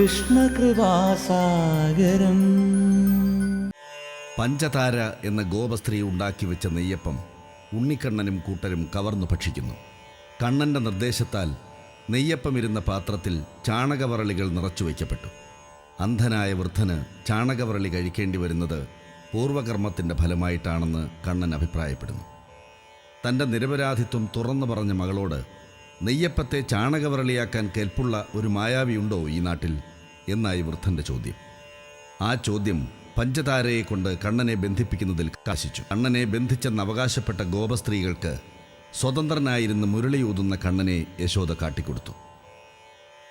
കൃഷ്ണകൃപാസാഗരം. പഞ്ചതാര എന്ന ഗോപസ്ത്രീ ഉണ്ടാക്കി വെച്ച നെയ്യപ്പം ഉണ്ണിക്കണ്ണനും കൂട്ടരും കവർന്നു ഭക്ഷിക്കുന്നു. കണ്ണന്റെ നിർദ്ദേശത്താൽ നെയ്യപ്പം ഇരുന്ന പാത്രത്തിൽ ചാണകവറളികൾ നിറച്ചു വയ്ക്കപ്പെട്ടു. അന്ധനായ വൃദ്ധന് ചാണകവറളി കഴിക്കേണ്ടി വരുന്നത് പൂർവകർമ്മത്തിന്റെ ഫലമായിട്ടാണെന്ന് കണ്ണൻ അഭിപ്രായപ്പെടുന്നു. തന്റെ നിരപരാധിത്വം തുറന്നു പറഞ്ഞ മകളോട് നെയ്യപ്പത്തെ ചാണകവറളിയാക്കാൻ കെൽപ്പുള്ള ഒരു മായാവിയുണ്ടോ ഈ നാട്ടിൽ? എന്നായി വൃദ്ധന്റെ ചോദ്യം. ആ ചോദ്യം പഞ്ചതാരയെ കൊണ്ട് കണ്ണനെ ബന്ധിപ്പിക്കുന്നതിൽ കാശിച്ചു. കണ്ണനെ ബന്ധിച്ചെന്ന് അവകാശപ്പെട്ട ഗോപസ്ത്രീകൾക്ക് സ്വതന്ത്രനായിരുന്ന് മുരളിയൂതുന്ന കണ്ണനെ യശോദ കാട്ടിക്കൊടുത്തു.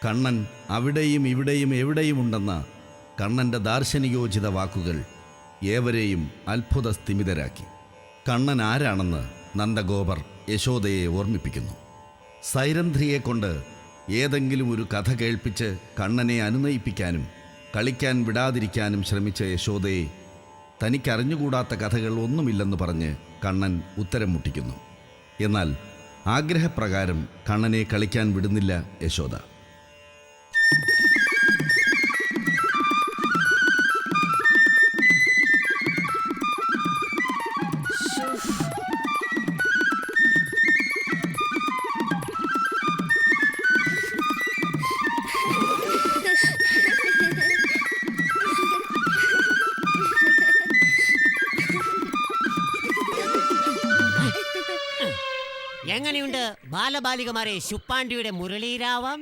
കണ്ണൻ അവിടെയും ഇവിടെയും എവിടെയുമുണ്ടെന്ന കണ്ണന്റെ ദാർശനികോചിത വാക്കുകൾ ഏവരെയും അത്ഭുത സ്ഥിമിതരാക്കി കണ്ണൻ ആരാണെന്ന് നന്ദഗോപർ യശോദയെ ഓർമ്മിപ്പിക്കുന്നു. സൈരന്ധ്രിയെ കൊണ്ട് ഏതെങ്കിലും ഒരു കഥ കേൾപ്പിച്ച് കണ്ണനെ അനുനയിപ്പിക്കാനും കളിക്കാൻ വിടാതിരിക്കാനും ശ്രമിച്ച യശോദയെ തനിക്കറിഞ്ഞുകൂടാത്ത കഥകൾ ഒന്നുമില്ലെന്ന് പറഞ്ഞ് കണ്ണൻ ഉത്തരം മുട്ടിക്കുന്നു. എന്നാൽ ആഗ്രഹപ്രകാരം കണ്ണനെ കളിക്കാൻ വിടുന്നില്ല യശോദ. ബാലബാലികമാരെ ശുപ്പാണ്ടിയുടെ മുരളീരാവം.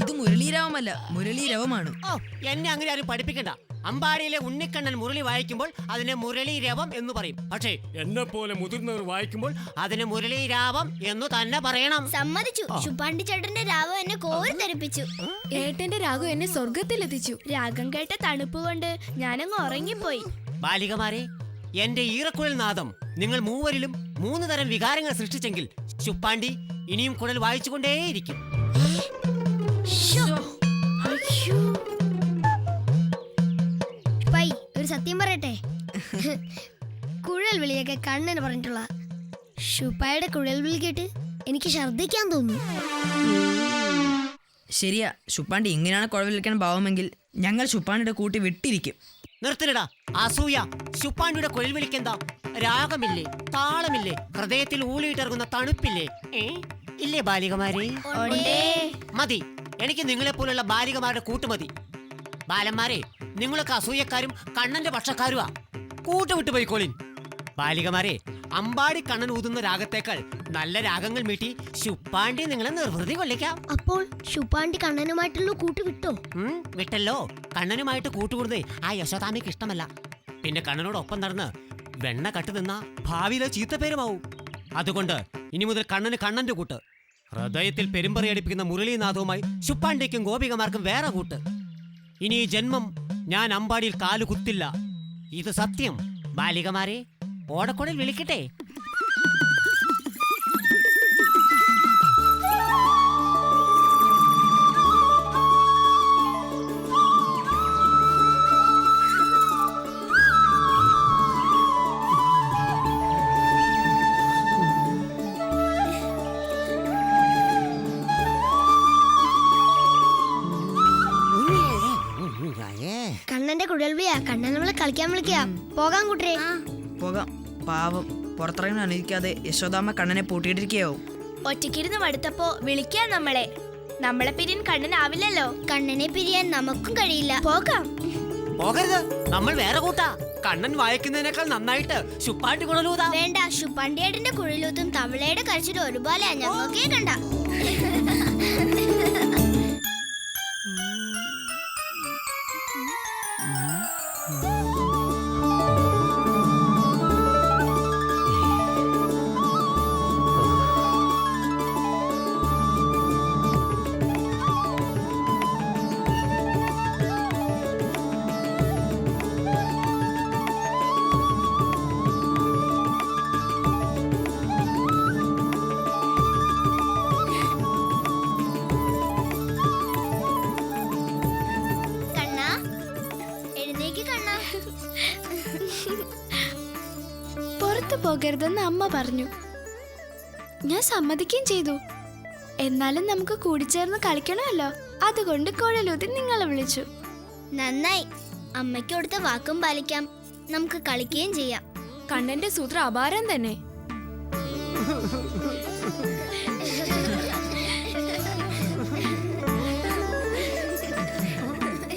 ഇത് മുരളീരാവമല്ല മുരളീരവമാണ്. ഓ എന്നെ അങ്ങനെ ആരും പഠിപ്പിക്കണ്ട. അമ്പാടിയിലെ ഉണ്ണിക്കണ്ണൻ മുരളി വായിക്കുമ്പോൾ അതിനെ മുരളീരവം എന്ന് പറയും. പക്ഷേ എന്നെ പോലെ മുതിർന്നവർ വായിക്കുമ്പോൾ അതിന് മുരളീരാവം എന്ന് തന്നെ പറയണം. സമ്മതിച്ചു. ശുപ്പാണ്ടി ചേട്ടന്റെ രാഗം എന്നെ കോരി ധരിപ്പിച്ചു ഏട്ടന്റെ രാഗം എന്നെ സ്വർഗത്തിലെത്തിച്ചു രാഗം കേട്ട തണുപ്പ് കൊണ്ട് ഞാനങ്ങ് ഉറങ്ങിപ്പോയി. ബാലികമാരെ എന്റെ ഈറക്കുഴൽ നാദം നിങ്ങൾ മൂവരിലും മൂന്ന് തരം വികാരങ്ങൾ സൃഷ്ടിച്ചെങ്കിൽ ശുപ്പാണ്ടി ഇനിയും കുഴൽ വായിച്ചുകൊണ്ടേയിരിക്കും. പൈ ഒരു സത്യം പറയട്ടെ. കുഴൽ വിളിയൊക്കെ കണ്ണന് പറഞ്ഞിട്ടുള്ള ഷുപ്പായുടെ കുഴൽ വിളി കേട്ട് എനിക്ക് ഛർദ്ദിക്കാൻ തോന്നുന്നു. ശരിയാ ശുപ്പാണ്ടി ഇങ്ങനെയാണ് കുഴൽ വിളിക്കാൻ ഭാവമെങ്കിൽ ഞങ്ങൾ ശുപ്പാണ്ടിയുടെ കൂട്ടി വിട്ടിരിക്കും. നിർത്തലടാ അസൂയ ശുപ്പാണ്ടിയുടെ കുഴൽ വിളിക്കെന്താ? രാഗമില്ലേ താളമില്ലേ ഹൃദയത്തിൽ ഊളിയിട്ടിറങ്ങുന്ന തണുപ്പില്ലേ? ഏ? ഇല്ലേ ബാലികമാരെ? മതി. എനിക്ക് നിങ്ങളെ പോലുള്ള ബാലികമാരുടെ കൂട്ടുമതി ബാലന്മാരെ നിങ്ങളൊക്കെ അസൂയക്കാരും കണ്ണന്റെ പക്ഷക്കാരുവാ. കൂട്ടുവിട്ടു പോയിക്കോളിൻ ബാലികമാരെ അമ്പാടി കണ്ണൻ ഊതുന്ന രാഗത്തേക്കാൾ നല്ല രാഗങ്ങൾ മീട്ടി ശുപ്പാണ്ടി നിങ്ങളെ നിർവൃതി കൊള്ളിക്കാം. അപ്പോൾ ശുപ്പാണ്ടി കണ്ണനുമായിട്ടുള്ള കൂട്ട് വിട്ടോ വിട്ടല്ലോ. കണ്ണനുമായിട്ട് കൂട്ടുകൂടുന്നേ ആ യശോദാമയ്ക്ക് ഇഷ്ടമല്ല. പിന്നെ കണ്ണനോടൊപ്പം നടന്ന് വെണ്ണ കട്ടു നിന്ന ഭാവിയിലെ ചീത്തപ്പേരുമാവും അതുകൊണ്ട് ഇനി മുതൽ കണ്ണന് കണ്ണന്റെ കൂട്ട്. ഹൃദയത്തിൽ പെരുമ്പറിയടിപ്പിക്കുന്ന മുരളീനാഥവുമായി ശുപ്പാണ്ടിക്കും ഗോപികമാർക്കും വേറെ കൂട്ട്. ഇനി ഈ ജന്മം ഞാൻ അമ്പാടിയിൽ കാലു കുത്തില്ല ഇത് സത്യം. ബാലികമാരെ ഓടക്കുഴൽ വിളിക്കട്ടെ. കളിക്കാൻ വിളിക്കാം പോകാം കൂട്ടരെ പോകാം. പാവം. പുറത്തിറങ്ങാൻ അനുവദിക്കാതെ യശോദാമ്മ കണ്ണനെ പൂട്ടിയിട്ടിരിക്കുകയാവും ഒറ്റയ്ക്കിരുന്ന് മടുത്തപ്പോ വിളിക്കാം നമ്മളെ. നമ്മളെ പിരിയാൻ കണ്ണനാവില്ലല്ലോ കണ്ണനെ പിരിയാൻ നമുക്കും കഴിയില്ല. പോകാം. പോകരുത്. നമ്മൾ വേറെ കൂട്ടാ. കണ്ണൻ വായിക്കുന്നതിനേക്കാൾ നന്നായിട്ട് ശുപ്പാണ്ടി കുഴലൂതാ. വേണ്ട. ശുപ്പാണ്ടിയേടിന്റെ കുഴലൂത്തും തവളയുടെ കരച്ചിലും ഒരുപോലെ ഞങ്ങൾക്കേ കണ്ട. പുറത്തു പോകരുതെന്ന് അമ്മ പറഞ്ഞു. ഞാൻ സമ്മതിക്കുകയും ചെയ്തു. എന്നാലും നമുക്ക് കൂടിച്ചേർന്ന് കളിക്കണമല്ലോ. അതുകൊണ്ട് കുഴലൂതി നിങ്ങളെ വിളിച്ചു. നന്നായി. അമ്മയ്ക്ക് കൊടുത്ത വാക്കും പാലിക്കാം. നമുക്ക് കളിക്കുകയും ചെയ്യാം. കണ്ണന്റെ സൂത്രം അപാരം തന്നെ.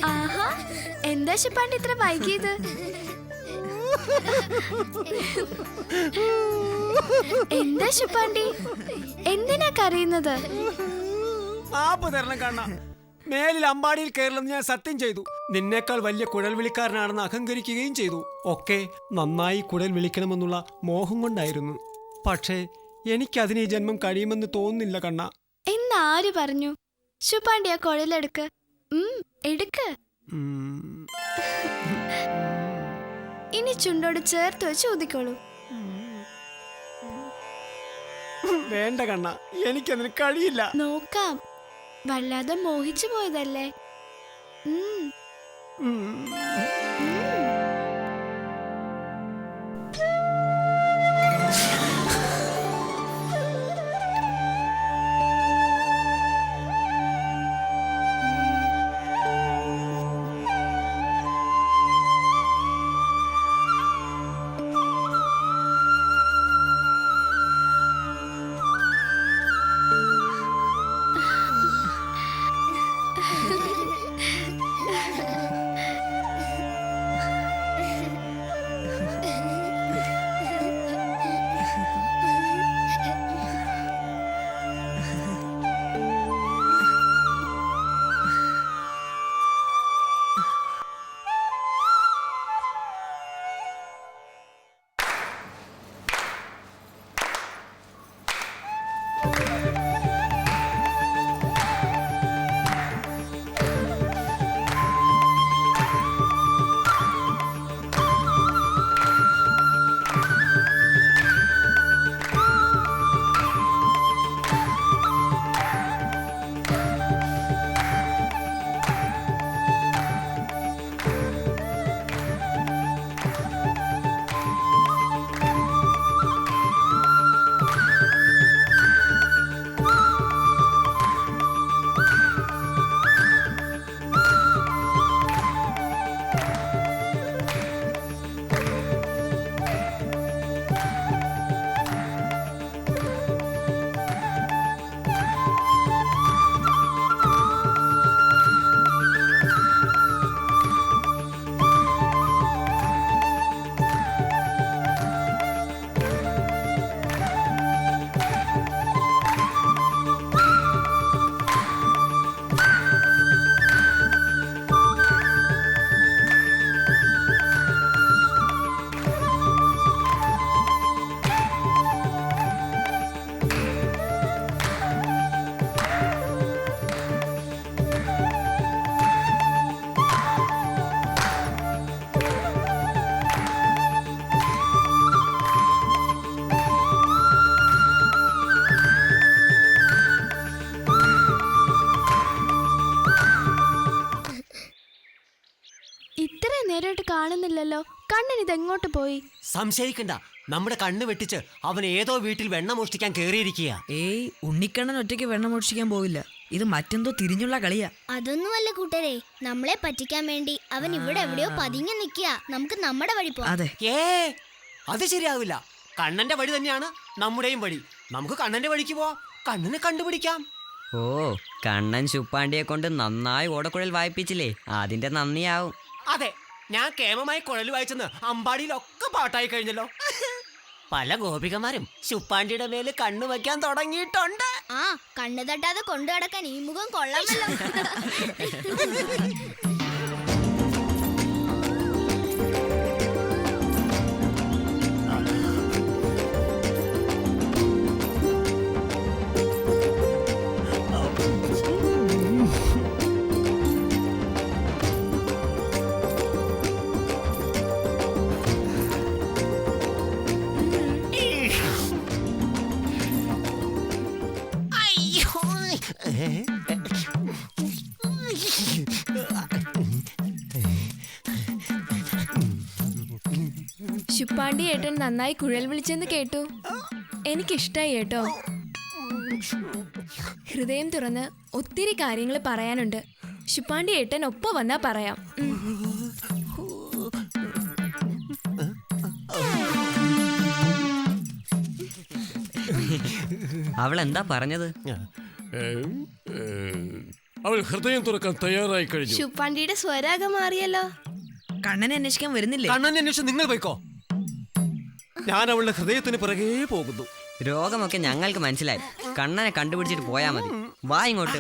ആഹാ എന്താ ശിപ്പാണ്ടി ഇത്ര വൈകിയത്? എന്താ ശുപ്പാണ്ടി? എന്തിനാ കരയുന്നത്? തരണം കണ്ണ. മേലിൽ അമ്പാടിയിൽ കയറില്ലെന്ന് ഞാൻ സത്യം ചെയ്തു. നിന്നേക്കാൾ വലിയ കുഴൽ വിളിക്കാരനാണെന്ന് അഹങ്കരിക്കുകയും ചെയ്തു. ഒക്കെ നന്നായി കുഴൽ വിളിക്കണമെന്നുള്ള മോഹം കൊണ്ടായിരുന്നു. പക്ഷേ എനിക്കതിന് ഈ ജന്മം കഴിയുമെന്ന് തോന്നുന്നില്ല കണ്ണ. എന്നാര് പറഞ്ഞു? ശുപ്പാണ്ടി ആ കുഴലെടുക്ക്. എടുക്ക്. ചുണ്ടോട് ചേർത്ത് വെച്ച് ഊതിക്കോളൂ വേണ്ട കണ്ണ എനിക്കതിന് കഴിയില്ല. നോക്കാം. വല്ലാതെ മോഹിച്ചു പോയതല്ലേ? ഉം. സംശയിക്കണ്ട. നമ്മുടെ കണ്ണ് വെട്ടിച്ച് അവൻ ഏതോ വീട്ടിൽ വെണ്ണ മോഷ്ടിക്കാൻ കേറിയിരിക്കുക ഏയ് ഉണ്ണിക്കണ്ണൻ ഒറ്റയ്ക്ക് വെണ്ണ മോഷ്ടിക്കാൻ പോവില്ല. ഇത് മറ്റെന്തോ തിരിഞ്ഞുള്ള കളിയാ. അതൊന്നുമല്ല കൂട്ടരെ. നമ്മളെ പറ്റിക്കാൻ വേണ്ടി അവൻ ഇവിടെ എവിടെയോ പതിങ്ങി നിൽക്കുക നമുക്ക് നമ്മുടെ വഴി പോവാം. അതെ. ഏ അത് ശരിയാവില്ല. കണ്ണന്റെ വഴി തന്നെയാണ് നമ്മുടെയും വഴി. നമുക്ക് കണ്ണന്റെ വഴിക്ക് പോവാം. കണ്ണനെ കണ്ടുപിടിക്കാം. ഓ കണ്ണൻ ശുപ്പാണ്ടിയെ കൊണ്ട് നന്നായി ഓടക്കുഴൽ വായിപ്പിച്ചില്ലേ? അതിന്റെ നന്ദിയാവും. അതെ. ഞാൻ കേമമായി കുഴൽ വായിച്ചെന്ന് അമ്പാടിയിലൊക്കെ പാട്ടായി കഴിഞ്ഞല്ലോ. പല ഗോപികമാരും ശുപ്പാണ്ടിയുടെ മേൽ കണ്ണു വയ്ക്കാൻ തുടങ്ങിയിട്ടുണ്ട്. ആ കണ്ണു തട്ടാതെ കൊണ്ടു നടക്കാൻ ഈ മുഖം കൊള്ളാമല്ലോ. ശുപ്പാണ്ടി ഏട്ടൻ നന്നായി കുഴൽ വിളിച്ചെന്ന് കേട്ടു. എനിക്കിഷ്ടായി കേട്ടോ ഹൃദയം തുറന്ന് ഒത്തിരി കാര്യങ്ങൾ പറയാനുണ്ട്. ശുപ്പാണ്ടി ഏട്ടൻ ഒപ്പം വന്നാ പറയാം. അവൾ എന്താ പറഞ്ഞത്? അവൾ ഹൃദയം തുറക്കാൻ തയ്യാറായി കഴിഞ്ഞു. ശുപ്പാണ്ടിയുടെ സ്വരാഗം മാറിയല്ലോ. കണ്ണനെ അന്വേഷിക്കാൻ വരുന്നില്ലേ? കണ്ണനെ അന്വേഷിച്ച് നിങ്ങൾ പോയിക്കോ. ഞാൻ അവളുടെ ഹൃദയത്തിന് പുറകെ പോകുന്നു. രോഗമൊക്കെ ഞങ്ങൾക്ക് മനസ്സിലായി. കണ്ണനെ കണ്ടുപിടിച്ചിട്ട് പോയാ മതി. വാ ഇങ്ങോട്ട്.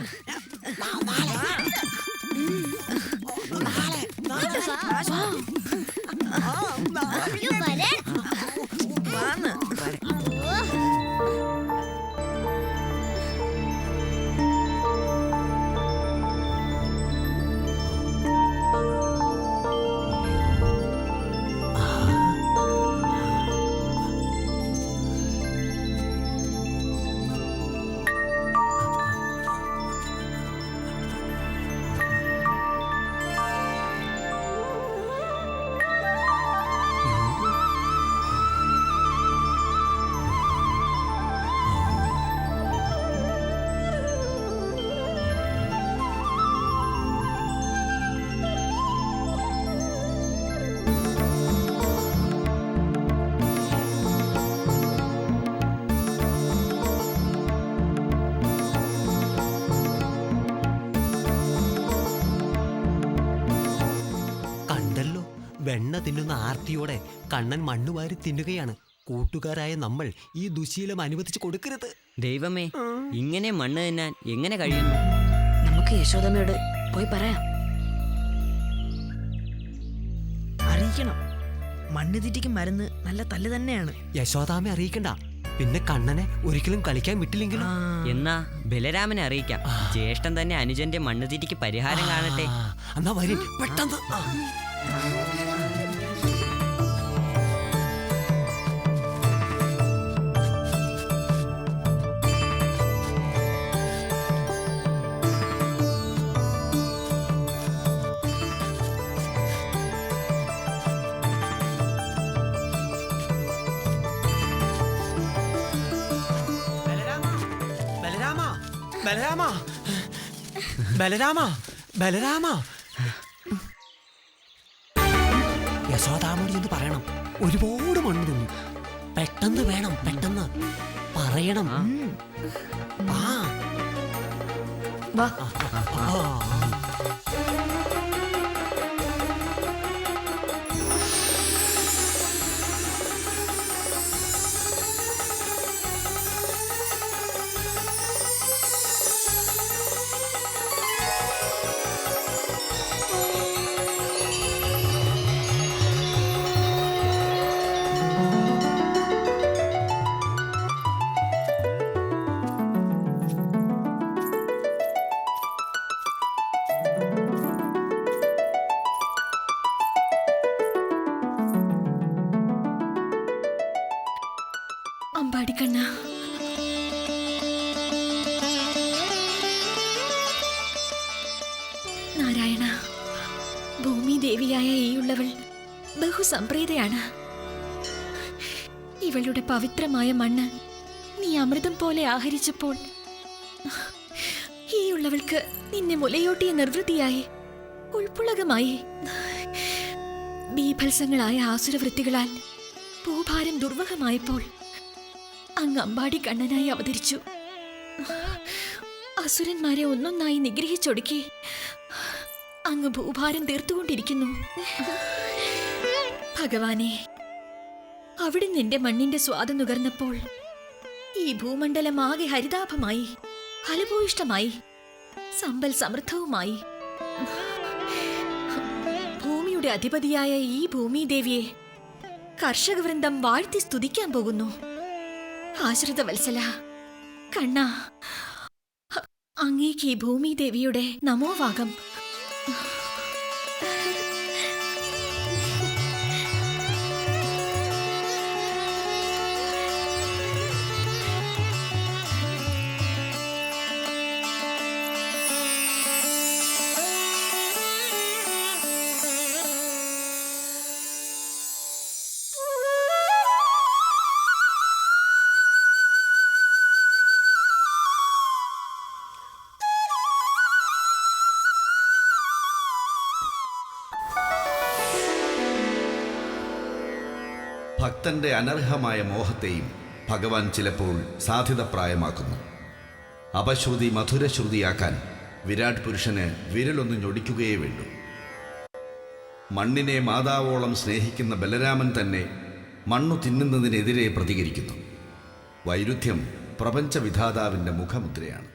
വെണ്ണ തിന്നുന്ന ആർത്തിയോടെ കണ്ണൻ മണ്ണ് വാരി തിന്നുകയാണ്. കൂട്ടുകാരായ നമ്മൾ ഈ ദുശീലം അനുവദിച്ചു കൊടുക്കരുത്. ദൈവമേ ഇങ്ങനെ മണ്ണ് തിന്നാൻ എങ്ങനെ കഴിയുന്നു നമുക്ക് യശോദമ്മയോട് പോയി പറയാം. അറിയിക്കണം. മണ്ണ് തീറ്റിക്ക് മരുന്ന് നല്ല തല്ല് തന്നെയാണ്. യശോദാമെ അറിയിക്കണ്ട. പിന്നെ കണ്ണനെ ഒരിക്കലും കളിക്കാൻ വിട്ടില്ലെങ്കിലും? എന്നാ ബലരാമനെ അറിയിക്കാം. ജ്യേഷ്ഠൻ തന്നെ അനുജന്റെ മണ്ണുതീറ്റിക്ക് പരിഹാരം കാണട്ടെ. എന്നാ വരി. പെട്ടെന്ന്. బలరామా బలరామా బలరామా బలరామా പറയണം. ഒരുപാട് മണ്ണ് തിന്നു. പെട്ടെന്ന് വേണം പെട്ടെന്ന്. പറയണം. ആ. വാ. ആ. അമ്പാടിക്കണ്ണ നാരായണ ഭൂമി ദേവിയായ ഈയുള്ളവൾ ബഹുസംപ്രീതയാണ് ഇവളുടെ പവിത്രമായ മണ്ണ് നീ അമൃതം പോലെ ആഹരിച്ചപ്പോൾ ഈയുള്ളവൾക്ക് നിന്നെ മുലയോട്ടിയ നിർവൃത്തിയായി ഉൾപ്പുളകമായി ബീഭത്സങ്ങളായ ആസുരവൃത്തികളാൽ ഭൂഭാരം ദുർവഹമായപ്പോൾ അങ്ങ് അമ്പാടി കണ്ണനായി അവതരിച്ചു. അസുരന്മാരെ ഒന്നൊന്നായി നിഗ്രഹിച്ചൊടുക്കി അങ്ങ് ഭൂഭാരം തീർത്തുകൊണ്ടിരിക്കുന്നു. ഭഗവാനെ അവിടെ നിന്റെ മണ്ണിന്റെ സ്വാദം നുകർന്നപ്പോൾ ഈ ഭൂമണ്ഡലം ആകെ ഹരിതാഭമായി ഫലഭൂയിഷ്ടമായി സമ്പൽ സമൃദ്ധവുമായി. ഭൂമിയുടെ അധിപതിയായ ഈ ഭൂമിദേവിയെ കർഷകവൃന്ദം വാഴ്ത്തി സ്തുതിക്കാൻ പോകുന്നു. ആശ്രിത വത്സല കണ്ണ അങ്ങേക്ക് ഈ ഭൂമിദേവിയുടെ നമോവാകം ഭക്തന്റെ അനർഹമായ മോഹത്തെയും ഭഗവാൻ ചിലപ്പോൾ സാധ്യതപ്രായമാക്കുന്നു. അപശ്രുതി മധുരശ്രുതിയാക്കാൻ വിരാട് പുരുഷന് വിരലൊന്ന് ഞൊടിക്കുകയേ വേണ്ടു. മണ്ണിനെ മാതാവോളം സ്നേഹിക്കുന്ന ബലരാമൻ തന്നെ മണ്ണു തിന്നുന്നതിനെതിരെ പ്രതികരിക്കുന്നു. വൈരുദ്ധ്യം പ്രപഞ്ചവിധാതാവിന്റെ മുഖമുദ്രയാണ്.